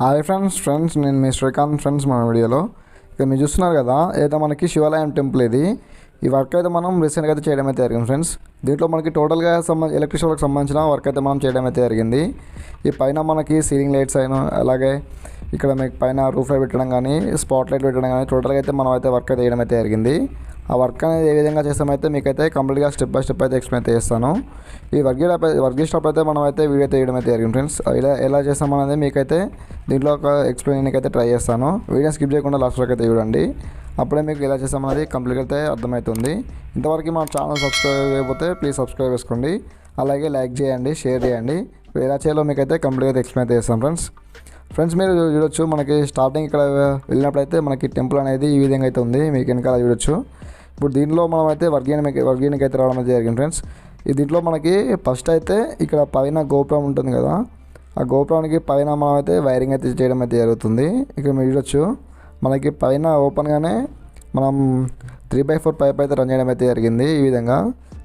Hi friends friends నేను మీ Srikanth friends మన వీడియోలో. ఇక మీరు చూస్తున్నారు కదా ఏదో మనకి శివాలయం టెంపుల్ ఇది ఈ వర్క్ అయితే మనం రీసెంట్గా అయితే చేయడం అయితే జరిగింది ఫ్రెండ్స్ దీంట్లో మనకి టోటల్గా సంబంధ ఎలక్ట్రిషియన్ వర్క్ సంబంధించిన వర్క్ అయితే మనం చేయడం అయితే జరిగింది. ఈ పైన మనకి సీలింగ్ లైట్స్ అయిన అలాగే ఇక్కడ మీకు పైన రూఫ్ లైట్ పెట్టడం కానీ స్పాట్ లైట్ పెట్టడం కానీ టోటల్గా అయితే మనం అయితే వర్క్ అయితే చేయడం అయితే జరిగింది. ఆ వర్క్ అనేది ఏ విధంగా చేస్తామైతే మీకైతే కంప్లీట్గా స్టెప్ బై స్టెప్ అయితే ఎక్స్ప్లెయిన్ అయితే చేస్తాను. ఈ వర్క్ వర్క్ స్టాప్ అయితే మనం అయితే వీడియో తీయడం అయితే జరిగింది ఫ్రెండ్స్. ఇలా ఎలా చేస్తాం అనేది మీకైతే దీంట్లో ఒక ఎక్స్ప్లెయిన్ అయితే ట్రై చేస్తాను. వీడియో స్కిప్ చేయకుండా లాస్ట్ వరకు అయితే చూడండి. అప్పుడే మీకు ఎలా చేస్తాం అనేది కంప్లీట్గా అయితే అర్థమవుతుంది. ఇంతవరకు మా ఛానల్ సబ్స్క్రైబ్ అయిపోతే ప్లీజ్ సబ్స్క్రైబ్ చేసుకోండి. అలాగే లైక్ చేయండి షేర్ చేయండి. ఎలా చేయాలో మీకైతే కంప్లీట్గా అయితే ఎక్స్ప్లెయిన్ అయితే చేస్తాం ఫ్రెండ్స్. ఫ్రెండ్స్ మీరు చూడొచ్చు మనకి స్టార్టింగ్ ఇక్కడ వెళ్ళినప్పుడైతే మనకి టెంపుల్ అనేది ఈ విధంగా అయితే ఉంది. మీకు వెనకాల చూడొచ్చు. ఇప్పుడు దీంట్లో మనం అయితే వర్గీనికి వర్గీనికి అయితే రావడం అయితే జరిగింది ఫ్రెండ్స్. ఈ దీంట్లో మనకి ఫస్ట్ అయితే ఇక్కడ పైన గోపురం ఉంటుంది కదా ఆ గోపురానికి పైన మనం అయితే వైరింగ్ అయితే చేయడం అయితే జరుగుతుంది. ఇక్కడ మీరు చూడొచ్చు మనకి పైన ఓపెన్గానే మనం త్రీ బై ఫోర్ పైప్ అయితే రన్ చేయడం అయితే జరిగింది ఈ విధంగా.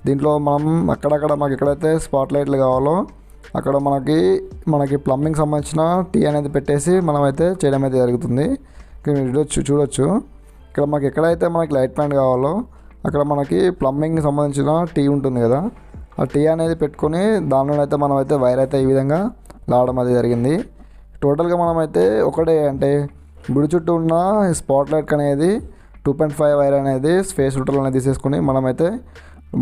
దీంట్లో మనం అక్కడక్కడ మాకు ఎక్కడైతే స్పాట్ లైట్లు కావాలో అక్కడ మనకి మనకి ప్లంబింగ్ సంబంధించిన టీ అనేది పెట్టేసి మనం అయితే చేయడం అయితే జరుగుతుంది. ఇక్కడ మీరు చూడొచ్చు చూడొచ్చు. ఇక్కడ మనకి ఎక్కడైతే మనకి లైట్ ప్యాంట్ కావాలో అక్కడ మనకి ప్లంబింగ్ సంబంధించిన టీ ఉంటుంది కదా. ఆ టీ అనేది పెట్టుకొని దానిలో అయితే మనం అయితే వైర్ అయితే ఈ విధంగా లావడం అది జరిగింది. టోటల్గా మనమైతే ఒకటే అంటే గుడి చుట్టూ ఉన్న స్పాట్ లైట్ అనేది టూ పాయింట్ ఫైవ్ వైర్ అనేది స్పేస్ రూటర్ అనేది తీసేసుకొని మనమైతే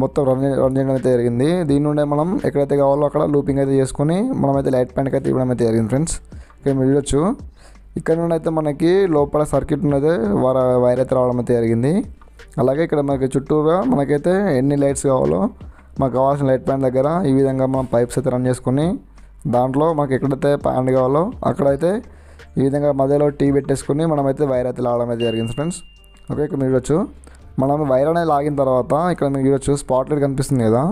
మొత్తం రన్ రన్ చేయడం అయితే జరిగింది. దీని నుండే మనం ఎక్కడైతే కావాలో అక్కడ లూపింగ్ అయితే చేసుకొని మనమైతే లైట్ ప్యాంట్కి అయితే ఇవ్వడం అయితే జరిగింది ఫ్రెండ్స్ ఇక్కడ మీరు చూడొచ్చు. ఇక్కడ నుండి అయితే మనకి లోపల సర్క్యూట్ ఉన్నది వర వైర్ అయితే రావడం అయితే జరిగింది. అలాగే ఇక్కడ మనకి చుట్టూరా మనకైతే ఎన్ని లైట్స్ కావాలో మాకు కావాల్సిన లైట్ ప్యాన్ దగ్గర ఈ విధంగా మనం పైప్స్ అయితే రన్ చేసుకొని దాంట్లో మాకు ఎక్కడైతే ప్యాంట్ కావాలో అక్కడైతే ఈ విధంగా మధ్యలో టీ పెట్టేసుకొని మనమైతే వైర్ అయితే లాగడం అయితే జరిగింది ఫ్రెండ్స్. ఓకే ఇక్కడ మీరు చూడొచ్చు. మనం వైర్ అనేది లాగిన తర్వాత ఇక్కడ మీరు చూడొచ్చు స్పాట్ లైట్ కనిపిస్తుంది కదా.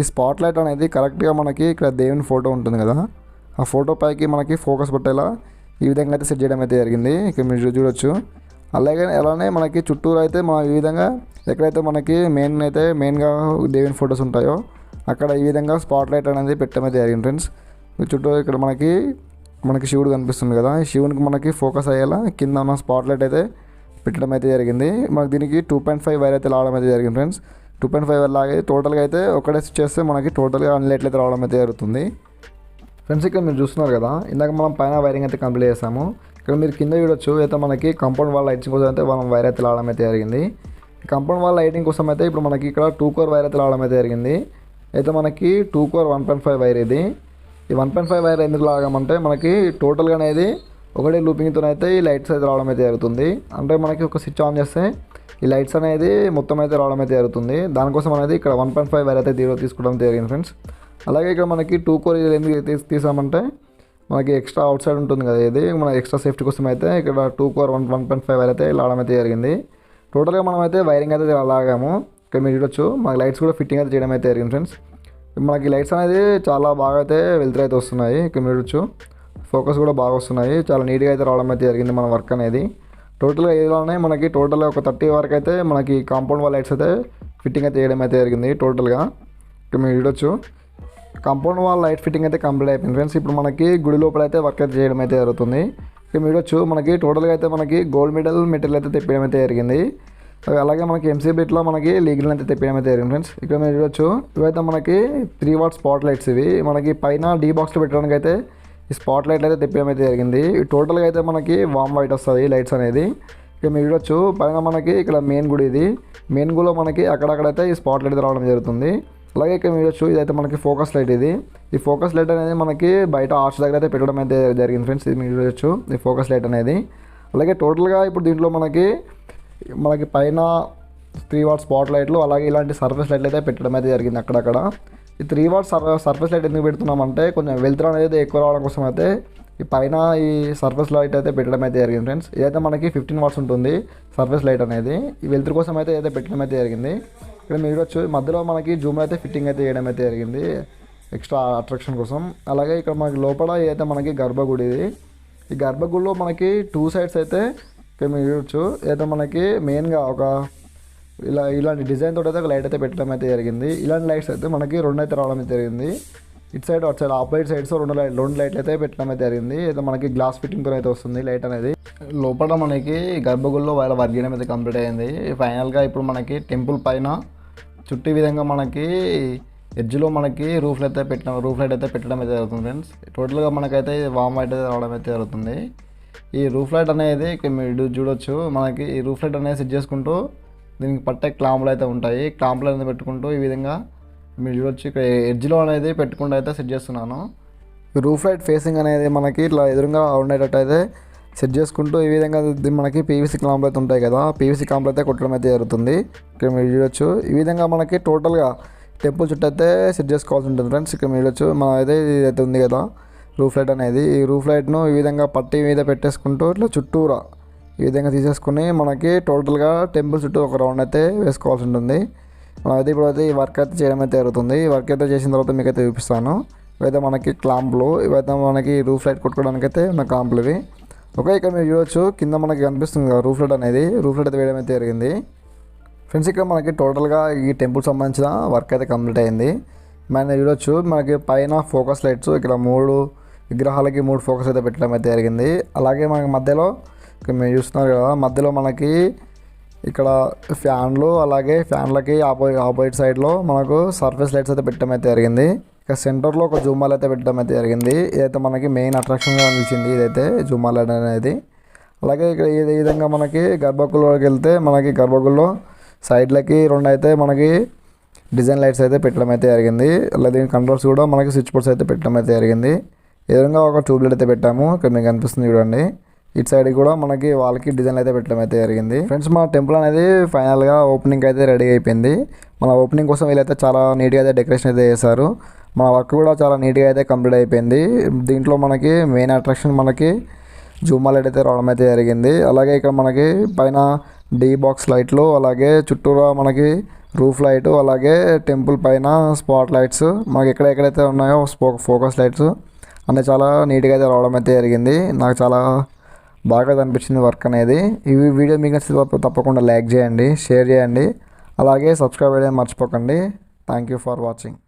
ఈ స్పాట్ లైట్ అనేది కరెక్ట్గా మనకి ఇక్కడ దేవుని ఫోటో ఉంటుంది కదా. ఆ ఫోటో పైకి మనకి ఫోకస్ పెట్టేలా ఈ విధంగా అయితే సెట్ చేయడం అయితే జరిగింది. ఇక్కడ మీరు చూడొచ్చు. అలాగే అలానే మనకి చుట్టూరు అయితే మన ఈ విధంగా ఎక్కడైతే మనకి మెయిన్ అయితే మెయిన్గా దేవుని ఫొటోస్ ఉంటాయో అక్కడ ఈ విధంగా స్పాట్ లైట్ అనేది పెట్టడం అయితే జరిగింది ఫ్రెండ్స్ చుట్టూ ఇక్కడ మనకి మనకి శివుడు కనిపిస్తుంది కదా. శివునికి మనకి ఫోకస్ అయ్యేలా కింద ఉన్న స్పాట్ లైట్ అయితే పెట్టడం అయితే జరిగింది. మనకి దీనికి టూ పాయింట్ ఫైవ్ వైర్ అయితే రావడం అయితే జరిగింది friends two point five wire లాగే టోటల్గా అయితే ఒకటే స్విచ్ చేస్తే మనకి టోటల్గా అన్ని లైట్లు అయితే రావడం అయితే జరుగుతుంది. ఫ్రెండ్స్ ఇక్కడ మీరు చూస్తున్నారు కదా ఇందాక మనం పైన వైరింగ్ అయితే కంప్లీట్ చేసాము. ఇక్కడ మీరు కింద చూడొచ్చు అయితే మనకి కంపౌండ్ వాల్ లైట్స్ కోసం అయితే మనం వైర్ అయితే లాడడం అయితే జరిగింది. కంపౌండ్ వాల్ లైటింగ్ కోసం అయితే ఇప్పుడు మనకి ఇక్కడ టూ కోర్ వైర్ అయితే లాడడం అయితే జరిగింది. అయితే మనకి two core one point five wire ఇది. ఈ వన్ పాయింట్ ఫైవ్ వైర్ ఎందుకు లాగామంటే మనకి టోటల్గా అనేది ఒకటే లూపింగ్తో అయితే ఈ లైట్స్ అయితే రావడం అయితే జరుగుతుంది. అంటే మనకి ఒక స్విచ్ ఆన్ చేస్తే ఈ లైట్స్ అనేది మొత్తం అయితే రావడం అయితే జరుగుతుంది. దానికోసం అనేది ఇక్కడ వన్ పాయింట్ ఫైవ్ వైర్ అయితే తీరు తీసుకోవడం జరిగింది ఫ్రెండ్స్ అలాగే ఇక్కడ మనకి టూ కోర్ ఎందుకు తీసి తీసామంటే మనకి ఎక్స్ట్రా అవుట్ సైడ్ ఉంటుంది కదా ఇది మన ఎక్స్ట్రా సేఫ్టీ కోసం అయితే ఇక్కడ two core one one point five అయితే లాగడం అయితే జరిగింది. టోటల్గా మనం అయితే వైరింగ్ అయితే లాగాము. ఇక్కడ మీరు చూడొచ్చు మనకి లైట్స్ కూడా ఫిట్టింగ్ అయితే చేయడం అయితే జరిగింది ఫ్రెండ్స్ మనకి లైట్స్ అనేది చాలా బాగా అయితే వెళ్తురు అయితే వస్తున్నాయి. ఇక్కడ మీరు చూడొచ్చు ఫోకస్ కూడా బాగా వస్తున్నాయి. చాలా నీట్గా అయితే రావడం అయితే జరిగింది మన వర్క్ అనేది. టోటల్గా ఏదైనా మనకి టోటల్గా ఒక థర్టీ వరకు అయితే మనకి కాంపౌండ్ వాల్ లైట్స్ అయితే ఫిట్టింగ్ అయితే చేయడం అయితే జరిగింది టోటల్గా ఇక్కడ మీరు చూడొచ్చు కాంపౌండ్ వాల్ లైట్ ఫిట్టింగ్ అయితే కంప్లీట్ అయిపోయింది. ఫ్రెండ్స్ ఇప్పుడు మనకి గుడి లోపల అయితే వర్క్ అయితే చేయడం అయితే జరుగుతుంది. ఇక మీరు చూడొచ్చు మనకి టోటల్గా అయితే మనకి గోల్డ్ మెడల్ మెటీరియల్ అయితే తెప్పడం అయితే జరిగింది. అలాగే మనకి ఎంసీ బిట్లో మనకి లీగల్ అయితే తెప్పడం అయితే జరిగింది. ఫ్రెండ్స్ ఇక్కడ మీరు చూడొచ్చు ఇవైతే మనకి త్రీ వాట్ స్పాట్ లైట్స్ ఇవి. మనకి పైన డీ బాక్స్లో పెట్టడానికి అయితే ఈ స్పాట్ లైట్లు అయితే తెప్పడం అయితే జరిగింది. టోటల్గా అయితే మనకి వామ్ వైట్ వస్తుంది లైట్స్ అనేది. ఇక మీరు చూడొచ్చు పైన మనకి ఇక్కడ మెయిన్ గుడి ఇది. మెయిన్ గుడిలో మనకి అక్కడక్కడైతే ఈ స్పాట్ లైట్ రావడం జరుగుతుంది. అలాగే ఇక్కడ మీరు చూడొచ్చు ఇదైతే మనకి ఫోకస్ లైట్ ఇది. ఈ ఫోకస్ లైట్ అనేది మనకి బయట ఆర్ట్స్ దగ్గర అయితే పెట్టడం అయితే జరిగింది ఫ్రెండ్స్. ఇది మీరు చూడొచ్చు. ఈ ఫోకస్ లైట్ అనేది. అలాగే టోటల్గా ఇప్పుడు దీంట్లో మనకి మనకి పైన త్రీ వాట్ స్పాట్ లైట్లు అలాగే ఇలాంటి సర్ఫేస్ లైట్లు అయితే పెట్టడం అయితే జరిగింది అక్కడక్కడ. ఈ three watt sir surface light ఎందుకు పెడుతున్నామంటే కొంచెం వెళ్తురు అనేది ఎక్కువ రావడం కోసం అయితే ఈ పైన ఈ సర్ఫేస్ లైట్ అయితే పెట్టడం అయితే జరిగింది ఫ్రెండ్స్. ఇదైతే మనకి ఫిఫ్టీన్ వాట్స్ ఉంటుంది సర్ఫేస్ లైట్ అనేది. ఈ వెళ్తురు కోసం అయితే అయితే పెట్టడం అయితే జరిగింది. ఇక్కడ మీరు చూడొచ్చు మధ్యలో మనకి జూమ్ అయితే ఫిట్టింగ్ అయితే చేయడం అయితే జరిగింది. ఎక్స్ట్రా అట్రాక్షన్ కోసం. అలాగే ఇక్కడ మనకి లోపల అయితే మనకి గర్భగుడి ఇది ఈ గర్భగుడిలో మనకి టూ సైడ్స్ అయితే ఇక్కడ మీరు చూడొచ్చు. అయితే మనకి మెయిన్గా ఒక ఇలా ఇలాంటి డిజైన్ తోటి అయితే ఒక లైట్ అయితే పెట్టడం అయితే జరిగింది. ఇలాంటి లైట్స్ అయితే మనకి రెండు అయితే రావడం అయితే జరిగింది. ఇటు సైడ్ అటు సైడ్ ఆపోజిట్ సైడ్స్ రెండు లైట్ రెండు లైట్లు అయితే పెట్టడం అయితే జరిగింది. అయితే మనకి గ్లాస్ ఫిట్టింగ్తో అయితే వస్తుంది లైట్ అనేది. లోపల మనకి గర్భగుడిలో వాళ్ళ వర్క్ అయితే కంప్లీట్ అయింది. ఫైనల్గా ఇప్పుడు మనకి టెంపుల్ పైన చుట్టూ ఈ విధంగా మనకి ఎడ్జ్లో మనకి రూఫ్ అయితే పెట్టిన రూఫ్ లైట్ అయితే పెట్టడం అయితే జరుగుతుంది ఫ్రెండ్స్. టోటల్గా మనకైతే వామ్ లైట్ అయితే రావడం అయితే జరుగుతుంది. ఈ రూఫ్ లైట్ అనేది మీరు చూడొచ్చు. మనకి ఈ రూఫ్ లైట్ అనేది సెట్ చేసుకుంటూ దీనికి పట్టే క్లాంపులు అయితే ఉంటాయి. క్లాంపులు అనేది పెట్టుకుంటూ ఈ విధంగా మీరు చూడొచ్చు. ఇక్కడ ఎడ్జ్లో అనేది పెట్టుకుంటూ అయితే సెట్ చేస్తున్నాను. రూఫ్ లైట్ ఫేసింగ్ అనేది మనకి ఇట్లా ఎదురుగా ఉండేటట్టు అయితే సెట్ చేసుకుంటూ ఈ విధంగా మనకి పీవీసీ క్లాంపులు అయితే ఉంటాయి కదా పీవీసీ క్లాంపులు అయితే కొట్టడం అయితే జరుగుతుంది. ఇక్కడ మీరు చూడొచ్చు. ఈ విధంగా మనకి టోటల్గా టెంపుల్ చుట్టూ అయితే సెట్ చేసుకోవాల్సి ఉంటుంది ఫ్రెండ్స్ ఇక్కడ మీరు చూడొచ్చు. మన అయితే ఇది అయితే ఉంది కదా రూఫ్ లైట్ అనేది. ఈ రూఫ్ లైట్ను ఈ విధంగా పట్టి మీద పెట్టేసుకుంటూ ఇట్లా చుట్టూరా ఈ విధంగా తీసేసుకుని మనకి టోటల్గా టెంపుల్ చుట్టూ ఒక రౌండ్ అయితే వేసుకోవాల్సి ఉంటుంది. మనం అయితే ఇప్పుడు అయితే ఈ వర్క్ అయితే చేయడం అయితే జరుగుతుంది. ఈ వర్క్ అయితే చేసిన తర్వాత మీకు అయితే చూపిస్తాను. ఇవైతే మనకి క్లాంపులు ఇవైతే మనకి రూఫ్ లైట్ కొట్టుకోవడానికి అయితే ఉన్న క్లాంపులు ఇవి. ఓకే ఇక్కడ మీరు చూడొచ్చు కింద మనకి కనిపిస్తుంది కదా రూఫ్ లైట్ అనేది. రూఫ్ లైట్ అయితే వేయడం అయితే జరిగింది. ఫ్రెండ్స్ ఇక్కడ మనకి టోటల్గా ఈ టెంపుల్ సంబంధించిన వర్క్ అయితే కంప్లీట్ అయింది. మనం చూడొచ్చు మనకి పైన ఫోకస్ లైట్స్ ఇక్కడ మూడు విగ్రహాలకి మూడు ఫోకస్ అయితే పెట్టడం అయితే జరిగింది. అలాగే మనకి మధ్యలో ఇక్కడ మీరు చూస్తున్నారు కదా మధ్యలో మనకి ఇక్కడ ఫ్యాన్లు అలాగే ఫ్యాన్లకి ఆపోజిట్ ఆపోజిట్ సైడ్లో మనకు సర్ఫేస్ లైట్స్ అయితే పెట్టడం అయితే జరిగింది. ఇక సెంటర్లో ఒక జూమాల్ అయితే పెట్టడం అయితే జరిగింది. ఇదైతే మనకి మెయిన్ అట్రాక్షన్గా నిలిచింది ఇదైతే జూమాల్ అనేది. అలాగే ఇక్కడ ఈ విధంగా మనకి గర్భగుడిలోకి వెళ్తే మనకి గర్భగుళ్ళలో సైడ్లకి రెండు అయితే మనకి డిజైన్ లైట్స్ అయితే పెట్టడం అయితే జరిగింది. అలాగే దీని కంట్రోల్స్ కూడా మనకి స్విచ్ బోర్డ్స్ అయితే పెట్టడం అయితే జరిగింది. ఎదురుగా ఒక ట్యూబ్లైట్ అయితే పెట్టాము. ఇక్కడ మీకు కనిపిస్తుంది చూడండి. ఇటు సైడ్ కూడా మనకి వాళ్ళకి డిజైన్ అయితే పెట్టడం అయితే జరిగింది. ఫ్రెండ్స్ మన టెంపుల్ అనేది ఫైనల్గా ఓపెనింగ్ అయితే రెడీ అయిపోయింది. మన ఓపెనింగ్ కోసం వీళ్ళైతే చాలా నీట్గా అయితే డెకరేషన్ అయితే చేశారు. మన వర్క్ కూడా చాలా నీట్గా అయితే కంప్లీట్ అయిపోయింది. దీంట్లో మనకి మెయిన్ అట్రాక్షన్ మనకి జూమ్ లైట్ అయితే రావడం అయితే జరిగింది. అలాగే ఇక్కడ మనకి పైన డీ బాక్స్ లైట్లు అలాగే చుట్టూరా మనకి రూఫ్ లైట్ అలాగే టెంపుల్ పైన స్పాట్ లైట్స్ మనకి ఎక్కడ ఎక్కడైతే ఉన్నాయో స్పో ఫోకస్ లైట్స్ అన్నీ చాలా నీట్గా అయితే రావడం అయితే జరిగింది. నాకు చాలా బాగా అనిపించింది వర్క్ అనేది. ఈ వీడియో మీకు నచ్చితే తప్పకుండా లైక్ చేయండి షేర్ చేయండి. అలాగే సబ్స్క్రైబ్ చేయడం మర్చిపోకండి. Thank you for watching